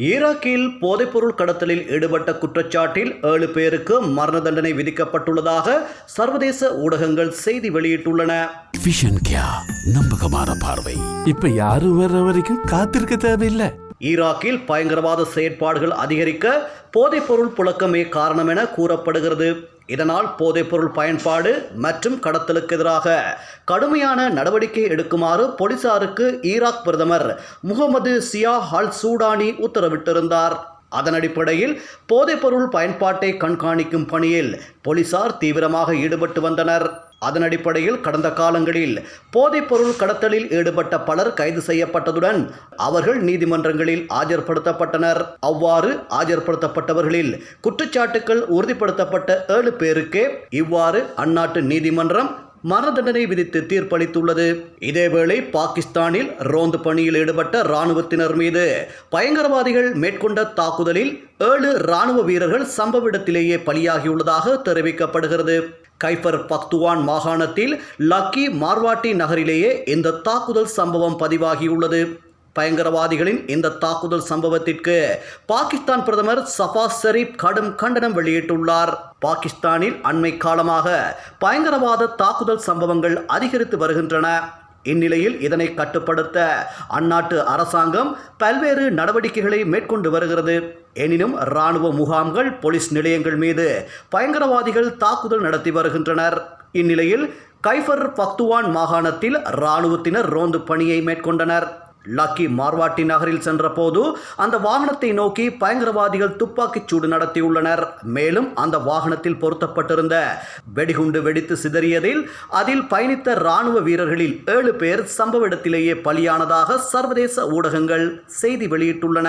ஈராக்கில் போதைப்பொருள் கடத்தலில் ஈடுபட்ட குற்றச்சாட்டில் ஏழு பேருக்கு மரண தண்டனை விதிக்கப்பட்டுள்ளதாக சர்வதேச ஊடகங்கள் செய்தி வெளியிட்டுள்ளன. விஷன் நம்பகமான பார்வை. இப்ப யாரும் வர்ற வரைக்கும் காத்திருக்க தேவையில்லை. ஈராக்கில் பயங்கரவாத செயற்பாடுகள் அதிகரிக்க போதைப்பொருள் புழக்கமே காரணம் என கூறப்படுகிறது. இதனால் போதைப்பொருள் பயன்பாடு மற்றும் கடத்தலுக்கு எதிராக கடுமையான நடவடிக்கை எடுக்குமாறு போலீசாருக்கு ஈராக் பிரதமர் முகமது சியா அல் சூடானி உத்தரவிட்டிருந்தார். அதன் அடிப்படையில் போதைப்பொருள் பயன்பாட்டை கண்காணிக்கும் பணியில் போலீசார் தீவிரமாக ஈடுபட்டு வந்தனர். அதன் அடிப்படையில் கடந்த காலங்களில் போதைப்பொருள் கடத்தலில் ஈடுபட்ட பலர் கைது செய்யப்பட்டதுடன் அவர்கள் நீதிமன்றங்களில் ஆஜர்படுத்தப்பட்டனர். அவ்வாறு ஆஜர்படுத்தப்பட்டவர்களில் குற்றச்சாட்டுக்கள் உறுதிப்படுத்தப்பட்ட ஏழு பேருக்கே இவ்வாறு அந்நாட்டு நீதிமன்றம் மரண தண்டனை விதித்து தீர்ப்பளித்துள்ளது. இதேவேளை பாகிஸ்தானில் ரோந்து பணியில் ஈடுபட்ட இராணுவத்தினர் மீது பயங்கரவாதிகள் மேற்கொண்ட தாக்குதலில் ஏழு இராணுவ வீரர்கள் சம்பவ இடத்திலேயே பலியாகியுள்ளதாக தெரிவிக்கப்படுகிறது. கைஃபர் பக்துவான் மாகாணத்தில் லக்கி மார்வாட்டி நகரிலேயே இந்த தாக்குதல் சம்பவம் பதிவாகியுள்ளது. பயங்கரவாதிகளின் இந்த தாக்குதல் சம்பவத்திற்கு பாகிஸ்தான் பிரதமர் சஃபாஸ் ஷரீப் கடும் கண்டனம் வெளியிட்டுள்ளார். பாகிஸ்தானில் அண்மை காலமாக பயங்கரவாத தாக்குதல் சம்பவங்கள் அதிகரித்து வருகின்றன. இந்நிலையில் இதனை கட்டுப்படுத்த அந்நாட்டு அரசாங்கம் பல்வேறு நடவடிக்கைகளை மேற்கொண்டு வருகிறது. எனினும் இராணுவ முகாம்கள் போலீஸ் நிலையங்கள் மீது பயங்கரவாதிகள் தாக்குதல் நடத்தி வருகின்றனர். இந்நிலையில் கைஃபர் பக்துவான் மாகாணத்தில் இராணுவத்தினர் ரோந்து பணியை மேற்கொண்டனர். லக்கி மார்வாட்டி நகரில் சென்றபோது அந்த வாகனத்தை நோக்கி பயங்கரவாதிகள் துப்பாக்கிச் சூடு நடத்தியுள்ளனர். மேலும் அந்த வாகனத்தில் பொருத்தப்பட்டிருந்த வெடிகுண்டு வெடித்து சிதறியதில் அதில் பயணித்த ராணுவ வீரர்களில் ஏழு பேர் சம்பவ இடத்திலேயே பலியானதாக சர்வதேச ஊடகங்கள் செய்தி வெளியிட்டுள்ளன.